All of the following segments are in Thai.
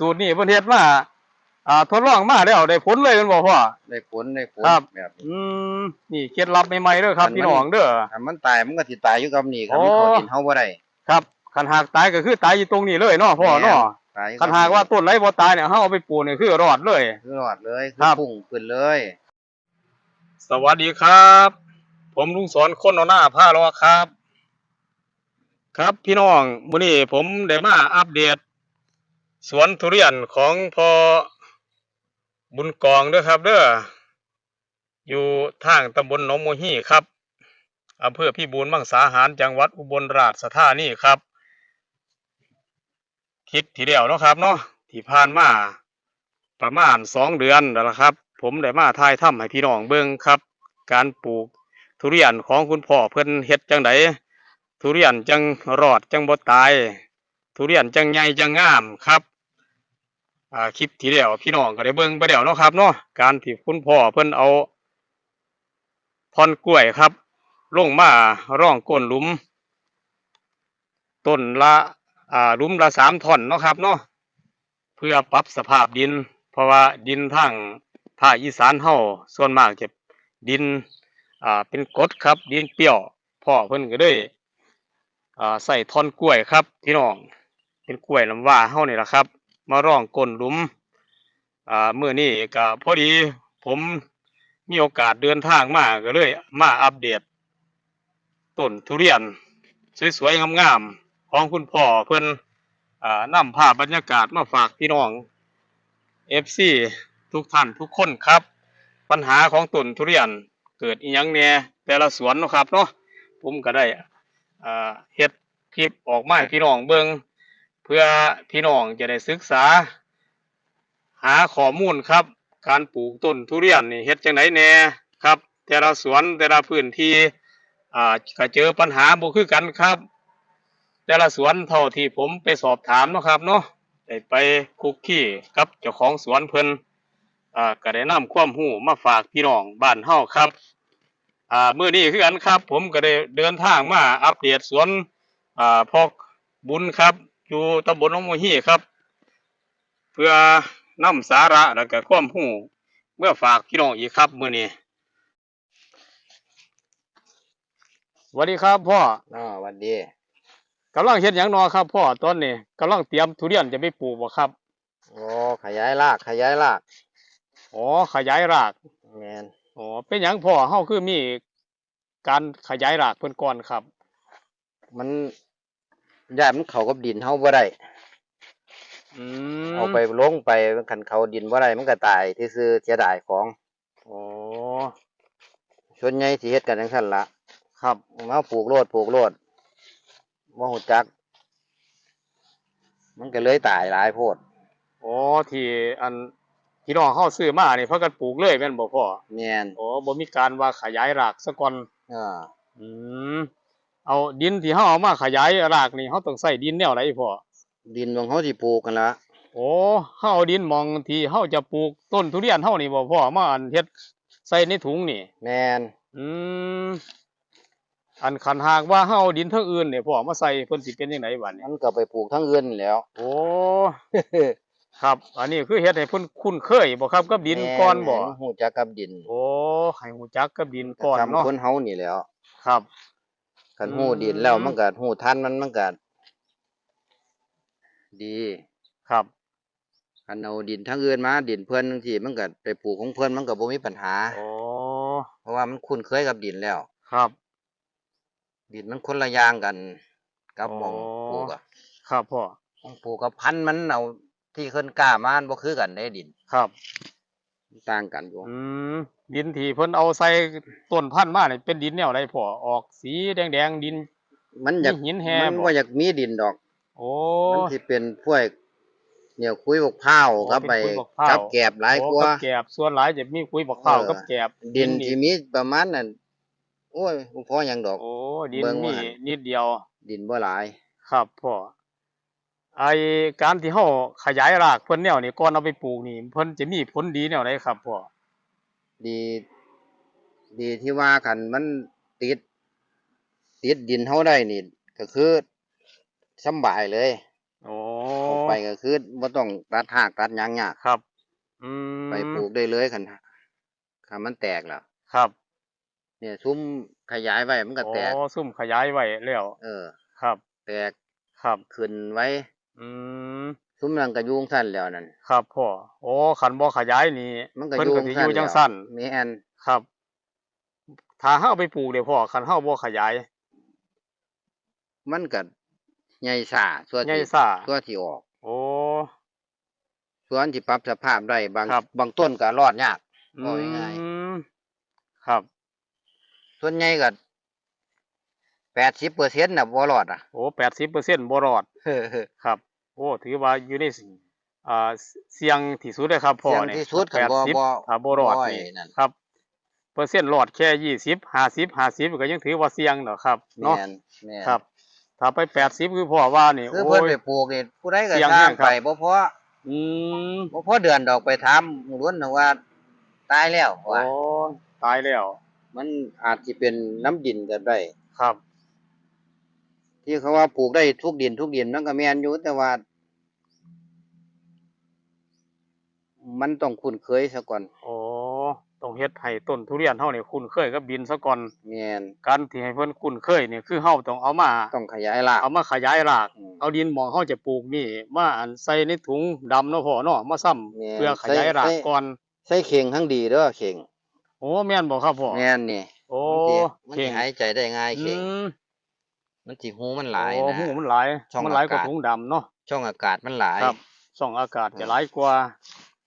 สูตรนี้เพิ่นเฮ็ดมาอ่าทดลองมาแล้วได้ผลเลยแม่นบ่พ่อ ได้ผลได้ผลครับ แบบนี้ อืมนี่เคล็ดลับใหม่ๆเด้อครับอันมัน พี่น้องเด้อ ถ้ามันตายมันก็สิตายอยู่กับนี่ครับโอ้มันเขาดินเฮาบ่ได้ ครับคันหากตายก็คือตายอยู่ตรงนี้เลยเนาะพ่อเนาะตายอยู่คันหากว่าต้นไรบ่ตายเนี่ยเฮาเอาไปปลูกนี่คือรอดเลย คือรอดเลยคืครัอบพุ่งขึ้นเลย สวัสดีครับ ผมลุงสอนคนเอาหน้าผ้ารอครับ ครับพี่น้องมื้อนี้ผมได้มาอัปเดต สวนทุเรียนของพอบุญกองด้อครับเด้ออยู่ทางตำบลหนองโมฮีครับอำเภอพิบูลมังสาหารจังหวัดอุบลราชธานีครับคลิปที่แล้วเนาะครับเนาะที่ผ่านมาประมาณสองเดือนแล้วล่ะครับ ผมได้มาถ่ายทำให้พี่น้องเบิ่งครับ การปลูกทุเรียนของคุณพ่อเพิ่นเฮ็ดจังไดทุเรียนจังรอดจังบ่ตาย ทุเรียนจังใหญ่จังงามครับ อ่าคลิปที่แล้วพี่น้องก็ได้เบิ่งไปแล้วเนาะครับเนาะการที่คุณพ่อเพิ่นเอาท่อนกล้วยครับ ลงมาร่องก้นหลุม ต้นละอ่าหลุมละสามท่อนเนาะครับเนาะเพื่อปรับสภาพดิน เพราะว่าดินทางภาคอีสานเฮาส่วนมากจะดินอ่าเป็นกดครับ ดินเปรี้ยวพ่อเพิ่นก็เลยอ่าใส่ท่อนกล้วยครับพี่น้องเป็นกล้วยน้ำว้าเฮานี่แหละครับ มาร่องก้นหลุมอ่าเมื่อนี้ก็พอดีผมมีโอกาสเดินทางมาก็เลย มาอัปเดตต้นทุเรียน สวยๆงามๆของคุณพ่อเพิ่อนอ่านำภาพบรรยากาศมาฝากพี่น้อง FC ทุกท่านทุกคนครับ ปัญหาของต้นทุเรียนเกิดอีหยังแหน่แต่ละสวนนะครับเนาะผมก็ได้อ่าเฮ็ดคลิปออกมาให้พี่น้องเบิ่ง พื่อพี่น้องจะได้ศึกษา หาข้อมูลครับ การปลูกต้นทุเรียนนี่เฮ็ดจังไดแน่ครับ แต่ละสวนแต่ละพื้นที่อ่าก็เจอปัญหาบ่คือกันครับ แต่ละสวนเท่าที่ผมไปสอบถามนะครับเนาะได้ไปคุกคีกับเจ้าของสวนเพิ่นอ่าก็ได้นำความรู้มาฝากพี่น้องบ้านเฮาครับอ่ามื้อนี้คือกันครับ ผมก็ได้เดินทางมาอัปเดตสวนอ่าพอกบุญครับ อยู่ตำบลหนองมวฮีครับ เพื่อนำสาระและก็ความรู้เมื่อฝากพี่น้องอีกครับมื้อนี้สวัสดีครับพ่ออ่าหวันดีกำลังเฮ็ดหยังนอครับพ่อตอนนี้กำลังเตรียมทุเรียนจะไปปลูกบ่ครับ โอ้ขยายรากขยายรากอ๋อขยายรากแม่นอ๋อเป็นหยังพ่อเฮาคือมีการขยายรากเพิ่นก่อนครับ มัน ย้ายมันเข้ากับดินเฮาบ่ได้อืมเอาไปลงไปมันคันเข้าดินบ่ได้มันก็ตายซื่อๆเสียดายของอ๋อส่วนใหญ่สิเฮ็ดกันจังซั่นล่ะครับมาปลูกโลดปลูกโลดบ่ฮู้จัก มันก็เลยตายหลายโพดอ๋อที่อันพี่น้องเฮาซื้อมานี่เพิ่นก็ปลูกเลยแม่นบ่พ่อแม่นอ๋อบ่มีการว่าขยายรากซะก่อนอ่าอืม เอาดินที่เฮาเอามาขยายรากนี่เฮาต้องใส่ดินแนวไหนพ่อดินของเฮาสิปลูกกันละโอ้เฮาเอาดินหมองที่เฮาจะปลูกต้นทุเรียนเฮานี่บ่พ่อมาอันเฮ็ดใส่ในถุงนี่แม่นอืมอันคันหากว่าเฮาเอาดินเทั้งอื่นเนี่ยพ่อมาใส่เพิ่นสิเป็นจังไดบัดนี้มันก็ไปปลูกทั้งอื่นแหล้ว โอ้ ครับ อันนี้คือเฮ็ดให้เพิ่นคุ้นเคยบ่ครับกับดินก่อนบ่แม่นฮู้จักกับดินโอ้ให้ฮู้จักกับดินก่อนทำเนาะคนเฮานี่แหล้ว ครับ คันอืมฮู้ดินแล้วมันก็ฮู้ทันมันมันก็ดีครับคันเอาดินทั้งอื่นมา ดินเพิ่นจังซี่มันก็ไปปลูกของเพิ่นมันก็บ่มีปัญหาโอ้เพราะว่ามันคุ้นเคยกับดินแล้ว ครับ ดินมันคนละอย่างกัน กับอ๋อหมองปลูกอะครับพ่อหมองปลูกกับพันธุ์มันเอาที่เพิ่นกล้ามามันบ่คือกันได้ดิน ครับมัน ต่างกันอยู่อืมดินที่เพิ่นเอาใส่ต้นพันธุ์มานี่เป็นดินแนวใดพ่อออกสีแดงๆดิน มันอยากมีหินแฮมันบ่บ่อยากมีดินดอก โอ้ มันสิเป็นพวกเหนียวคุยบกพร้าวอ๋อกับไปเป็นคุยบกพร้าวกับแกบหลายโอ้กว่ากับแกบส่วนหลายจะมีคุยบักข้าวเออ กับแกบดินที่มีประมาณนั้นโอ้ยบ่พอหยังดอก โอ้ดินเบิ่งมีว่าหั่นนิดเดียวดินบ่หลาย ครับพ่อ ไอการที่เฮาขยายรากเพิ่นแนวนี่ก่อนเอาไปปลูกนี่เพิ่นจะมีผลดีแนวใดครับพ่อดี ดีที่ว่าคันมันติด ติดดินเฮาได้นี่ก็คือสำบายเลยโอ้ออกไปก็คือบ่ต้องตัดหากตัดหยังยากครับ อืมไปปลูกได้เลยคันคันมันแตกแล้วครับ เนี่ย ซุ้มขยายไว้มันก็แตกโอ้ซุ่มขยายไว้แล้ว เออ ครับ แตกครับ ขึ้นไว้ อืมซุ้มนั่นก็อยุงสั้นแล้วนั่นครับพ่อโอ้ขันบ่ขยายนี่มันก็เพิ่นอยุก็งสิอสั้นยู่จังแล้วสั้นแม่นครับ ถ้าเฮาเอาไปปลูกเดี๋ยวพ่อคันเฮาบ่ขยายมันก็ใหญ่ซ่าส่วนใหญ่ที่ซ่าส่วนที่ออกโอ้ ส่วนที่ปรับสภาพได้บางครับ บางต้นก็รอดยาก อืว่าง่าย มครับ ส่วนใหญ่ก็80%น่ะบ่รอดอะ โอ้80%บ่รอดเฮ้อครับโอ้ถือว่าอยู่ในสิอ่าเสี่ยงที่สุดเลยครับพ่อเสี่ยงนี่ที่สุดคันบ่80บ่ ถ้าบ่รอดบ่นี่ นั่นครับ เปอร์เซ็นต์รอดแค่20 50 50ก็ยังถือว่าเสี่ยงเนาะครับเนาะแม่นแม่นครับ ถ้าไป80คือพ่อว่านี่คือโอ้เพิ่นย ไปปลูกนี่ผู้ใดก็เสี่ยงสร้างแห้งครับ ไปบ่พออืมบ่พอเดือนดอกไปถามหมู่ล้วนน่ะว่า ตายแล้วโอ้ว่าตายแล้วมันอาจสิเป็นน้ำดินก็ได้ ครับ ที่เขาว่าปลูกได้ทุกดินทุกดินมันก็แม่นอยู่แต่ว่า มันต้องคุ้นเคยซะก่อนโอ้ต้องเฮ็ดให้ต้นทุเรียนเฮานี่คุ้นเคยกับดินซะก่อนแม่นการที่ให้เพิ่นคุ้นเคยนี่คือเฮาต้องเอามา ต้องขยายราก เอามาขยายราก อืม เอาดินหมองเฮาจะปลูกนี่ มาอันใส่ในถุงดำเนาะพ่อเนาะมาซ้ำแม่นเพื่อขยายรากใส่ ก่อนใส่เข่งทั้งดีเด้อเข่งโอ้แม่นบ่ครับพ่อแม่นนี่โอ้มันสิมันเก่สิงหายใจได้ง่ายอืเข่งมมันสิหูมันหลายโอ้นะ หูมันหลายช่องมันหลายกว่าอากาศ ถุงดำเนาะช่องอากาศมันหลาย ครับช่องอากาศจะหลายกว่า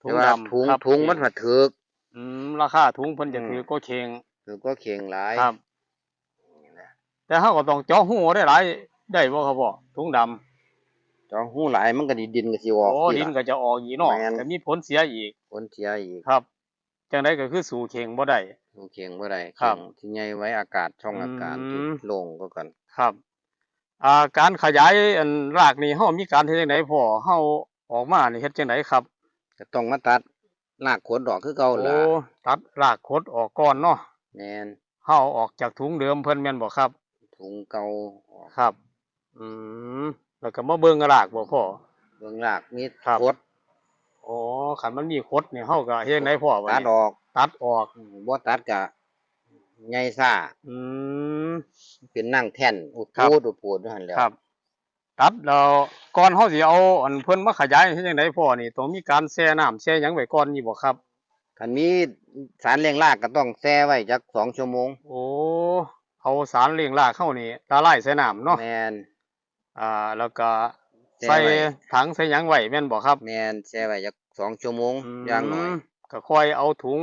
ถุแต่งว่าดำถุงครับถุงมันผัดถึกอืมราคาถุงเพิ่นจะอืมถือก็เค็งถือก็เข่งหลายครับ แต่เฮาก็ต้องเจาะหูได้หลายได้บ่ครับพ่อถุงดำจองหูหลายมันก็ดิดินก็สิออกโอ้ทีดินหลังก็จะออกอีกเนาะแม่นแต่มีผลเสียอีกผลเสียอีกครับจังไดก็คือสู่เข่งบ่ได้ดูเข่งบ่ได้ครับเข่งที่ใหญ่ไว้อากาศช่องอากาศที่อืมโล่งก็กันครับอ่าการขยายอันรากนี่เฮามีการเฮ็ดจังไดพ่อเฮาออกมานี่เฮ็ดจังไดครับ ก็ต้องมาตัดรากขนดอกคือเก่าโอ้ล่ะตัดรากคดออกก่อนเนาะแม่นเฮาเอาออกจากถุงเดิมเพิ่นแม่นบ่ครับ ถุงเก่าออกครับ อืมแล้วก็มาเบิ่งรากบ่พ่อ เบิ่งรากมีครับคดอ๋อคันมันมีคดนี่เฮาก็เฮ็ดจังไดพ่อบัดตัดนี้ออกตัดออก อืมบ่ตัดก็ใหญ่ซ่าอืม เป็นนั่งแท่นอุดครับ ปูดอุดปูดอยู่หั่นแหล้วครับ ตัดแล้วก่อนเฮาสิเอาอันเพิ่นมาขยายเฮ็ดจังไดพ่อนี่ต้องมีการแช่น้ำแช่หยังไว้ก่อนนี่บ่ครับ คันมีสารเลี้ยงรากก็ต้องแช่ไว้จักสองชั่วโมงโอ้เอาสารเลี้ยงรากเข้านี่ละลายใส่น้ำเนาะแม่นอ่า แล้วก็แช่ใส่ไว้ถังใส่หยังไว้แม่นบ่ครับ แม่นแช่ไว้จักสองชั่วโมงอย่างน้อยมก็ค่อยเอาถุง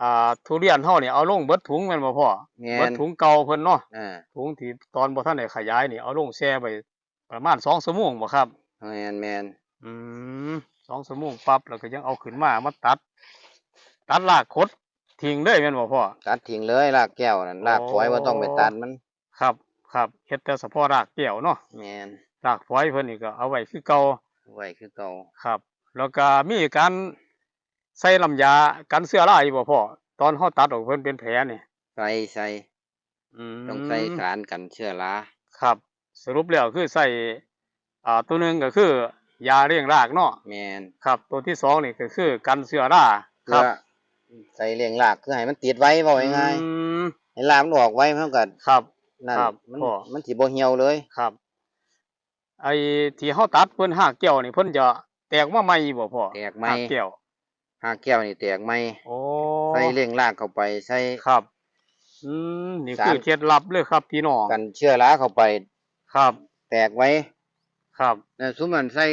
อ่า ทุเรียนเฮานี่เอาลงเบิดถุงแม่นบ่พ่อแม่เบิดนถุงเก่าเพิ่นเนาะอ่า ถุงที่ตอนบ่ทันได้ขยายนี่เอาลงแช่ไว้ ประมาณ2ชั่วโมงบ่ครับแม่นแม่นอืม2ชั่วโมงปั๊บแล้วก็ยังเอาขึ้นมามาตัด ตัดรากคดทิ้งเลยแม่นบ่พ่อ ตัดทิ้งเลยรากแก้วนั่นรากโอ้ฝอยบ่ต้องไปตัดมัน ครับครับเฮ็ดแต่เฉพาะรากแก้วเนาะแม่นรากฝอยเพิ่นนี่ก็เอาไว้คือเก่าไว้คือเก่าครับ แล้วก็มีการใส่ลำยากันเสื้อราอยู่บ่พ่อตอนเฮาตัดออกเพิ่นเป็นแผลนี่ใส่ใส่อืมต้องใส่สารกันเชื้อราครับ สรุปแล้วคือใส่อ่าตัวหนึงก็คือยาเร่งรากเนาะแม่นครับ ตัวที่สองนี่ก็คือกันเสื้อราคเพื่รัอบใส่เลี้ยงรากคือให้มันติดไว้เว้าง่ายอืมๆให้รากมันออกไว้มันก็ครับ นั่นครับมันพ่อ มันสิบ่เหี่ยวเลย ครับ ไอ้ที่เฮาตัดเพิ่นหากแก้วนี่เพิ่นจะแตกมาใหม่บ่พ่อแตกไหมหากแก้วหากแก้วนี่แตกไหมโอ้ใส่เลี้ยงรากเข้าไปใส่ ครับ อืมนี่สารคือเคล็ดลับเลยครับพี่น้องกันเชื้อราเข้าไป ครับ แตกไว้ครับนั่นซุมมันใส่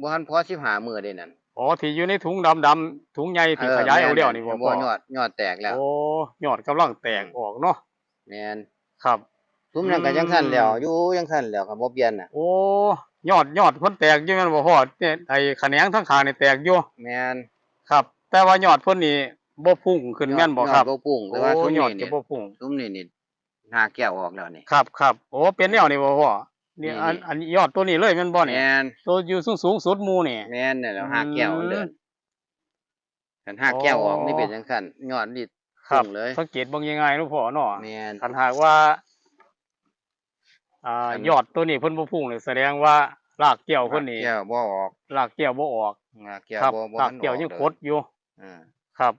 บ่ทันพอ15มื้อเด้นั่นอ๋อที่อยู่ในถุงดำๆถุงใหญ่ที่ขยายเอาแล้วนี่บ่บ่พ่อยอดยอดแตกแล้วโอ้ยอดกำลังแตกออกเนาะแม่นครับ ซุมนั้นก็อืมจังซั่นแล้วอยู่จังซั่นแล้วก็บ่เปลี่ยนน่ะ โอ้ยอดยอดเพิ่นแตกอยู่แม่นบ่พ่อเนี่ยไอ้แขนงทั้งข้างนี่แตกอยู่แม่นครับ แต่ว่ายอดเพิ่นนี่บ่พุ่งขึ้นแม่นบ่ครับ ยอดบ่พุ่งแต่โอ้ว่าซุมยอนี้ดจะนี่บ่พุ่ง ซุมนี้นี่ หน้าแก้วออกแล้วนี่ครับครับโอ้เป็นแนวนี่บ่พ่อนี่นี่อันนี่อันยอดตัวนี้เลยแม่นบ่นี่แม่นตัวอยู่สูงสูงสุดหมู่นี่แม่นนี่แหล้วอืมหาแก้วมันเดินคันหาแก้วออกอ๋อนี่เป็นจังซั่นยอดนี่ครับพุ่งเลยสังเกตเบิ่งยังไงเนาะพ่อเนาะแม่นคันหากว่าอ่าอันยอดตัวนี้เพิ่นบ่พุ่งเลยแสดงว่ารากเกี่ยวเพิ่นนี่แก้วบ่ออกรากเกี่ยวบ่ออกงาแก้วครับบ่บ่รากมันเกี่ยวออยังลคดอยู่อ่าครับ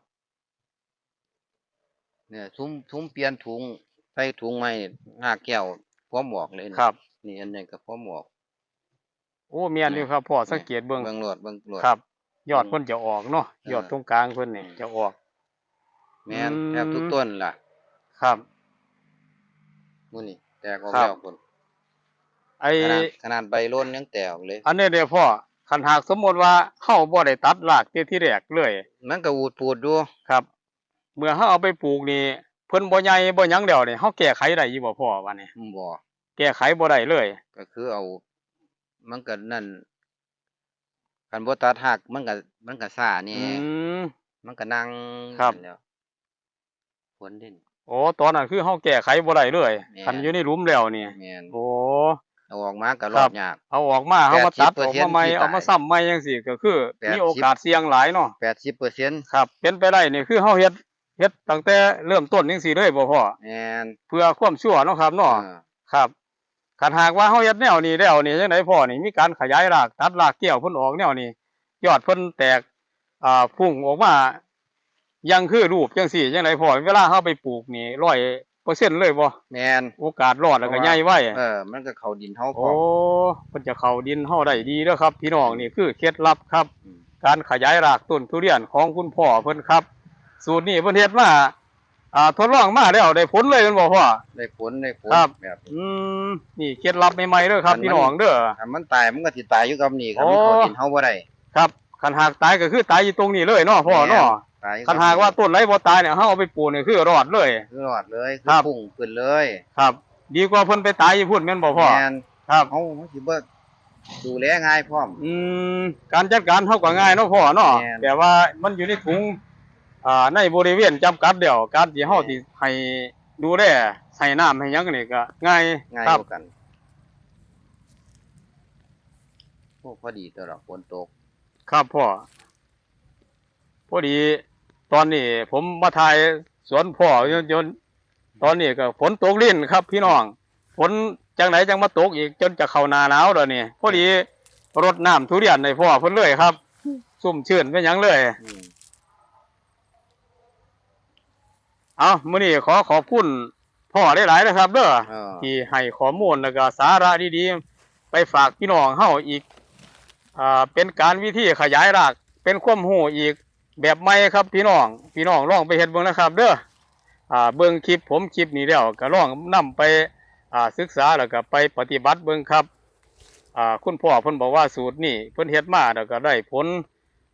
เนี่ยทุ่มทุ่มเปลี่ยนถุงใส่ถุงใหม่นี่งาแก้วพร้อมออกเลยนี่ครับ นี่อันนี้ก็พร้อมออกโอ้เมียนอยู่ครับพ่อสังเกตเบิ่งเบิ่งโลดเบิ่งโลดครับ ยอดเพิ่นจะออกเนาะเออยอดตรงกลางเพิ่นนี่อืมจะออกแม่นอืมแทบทุกต้นล่ะ ครับมื้อนี้แตกออกครับแล้วพุ่นไอ้ขนาดขนาดใบร่นยังแตกออกเลย อันนี้เด้อพ่อคันหากสมมุติว่าเฮาบ่ได้ตัดรากที่ที่แรกเลย มันก็อูดปูดอยู่ครับ เมื่อเฮาเอาไปปลูกนี่ เพิ่นบ่ใหญ่บ่หยังแล้วนี่เฮาแก้ไขได้อยู่บ่พ่อว่านี่อืมบ่แก้ไขบ่ได้เลย ก็คือเอา มันก็นั่นคันบ่ตัดหักมันก็มันก็ซ่าอืนี่มมันก็นั่งครับ นั่นแหล้วผลเด่น โอ้ตอนนั้นคือเฮาแก้ไขบ่ได้เลยแม่น คันอยู่ในหลุมแล้วนี่แม่นโอ้ เอาออกมาก็รครัอบดยาก เอาออกมาเฮามาตัดออกมาใหม่80%ที่ตายเอามาซ้ำใหม่จังซี่ก็คือ80มีโอกาสเสี่ยงหลายเนาะ80%ครับ เป็นไปได้นี่คือเฮาเฮ็ด เฮ็ดตั้งแต่เริ่มต้นจังซี่เลยบ่พ่อแม่นเพื่อความชั่วเนาะครับเนาะเออครับคันหากว่าเฮาเฮ็ดแนวนี้แล้วนี่จังไดพ่อนี่มีการขยายรากตัดรากเกี่ยวเพิ่นออกแนวนี้ยอดเพิ่นแตกอ่าพุ่งออกมายังคือรูปจังซี่จังไดพ่อเวลาเฮาไปปลูกนี่100%เลยบ่แม่นโอกาสรอดแล้วก็ใหญ่ไว้เออมันก็เข้าดินเฮาพโอ้ร้อมเพิ่นจะเข้าดินเฮาได้ดีเด้อครับ พี่น้องนี่คือเคล็ดลับครับอืมการขยายรากต้นทุเรียนของคุณพ่อเพิ่นครับ สูตรนี้เพิ่นเฮ็ดมาอ่าทดลองมาแล้วได้ผลเลยแม่นบ่พ่อ ได้ผลได้ผลครับ แบบนี้ อืมนี่เคล็ดลับใหม่ๆเด้อครับอันมัน พี่น้องเด้อ ถ้ามันตายมันก็สิตายอยู่กับนี่ครับโอ้มันเข้าดินเฮาบ่ได้ ครับคันหากตายก็คือตายอยู่ตรงนี้เลยเนาะพ่อเนาะตายอยู่คันหากว่าต้นไหนบ่ตายเนี่ยเฮาเอาไปปลูกนี่คือรอดเลย คือรอดเลยคืครัอบ พุ่งขึ้นเลยครับ ดีกว่าเพิ่นไปตายอยู่พุ่นแม่นบ่พ่อ แม่นครับ เฮามันสิบ่ดูแลง่ายพร้อม อืมการจัดการเฮาก็ง่ายเนาะพ่อเนาะแม่น แต่ว่ามันอยู่ในถุง อ่าในบริเวณจำกัดเดียวการที่เฮาสิให้ดูแลใส่น้ำให้หยังนี่ก็ง่ายง่ายครับกว่ากันโอ้พอดีตัวดอกฝนตกครับพ่อพอดีตอนนี้ผมมาถ่ายสวนพ่อยนยนตอนนี้ก็ฝนตกลิ้นครับ พี่น้องฝนจังไหนจังมาตกอีกจนจะเข้าหน้าหนาวแล้วนี่พอดีรดน้ำทุเรียนในพ่อเพิ่นเลยครับ ซุ่มชื่นเป็นหยังเลย อืม เอามื้อนี้ขอขอบคุณพ่อหลายๆนะครับ เด้อเออ ที่ให้ข้อมูลแล้วก็สาระดีๆ ไปฝากพี่น้องเฮาอีกอ่าเป็นการวิธีขยายราก เป็นความรู้อีกแบบใหม่ครับพี่น้อง พี่น้องลองไปเฮ็ดเบิ่งนะครับ เด้ออ่าเบิ่งคลิปผมคลิปนี้แล้วก็ลองนํไปอ่าศึกษาแล้วก็ไปปฏิบัติเบิ่งครับอ่าคุณพ่อเพิ่นบอกว่าสูตรนี้เพิ่นเฮ็ดมาแล้วก็ได้ผล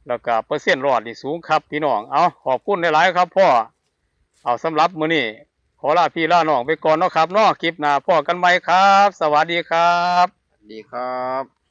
แล้วก็เปอร์เซ็นต์รอดนี่สูงครับพี่น้อง เอาขอบคุณหลายๆครับพ่อ เอาสำหรับมื้อนี้ขอลาพี่ลาน้องไปก่อนเนาะครับเนาะคลิปหน้าพ่อกันใหม่ครับ สวัสดีครับ ดีครับ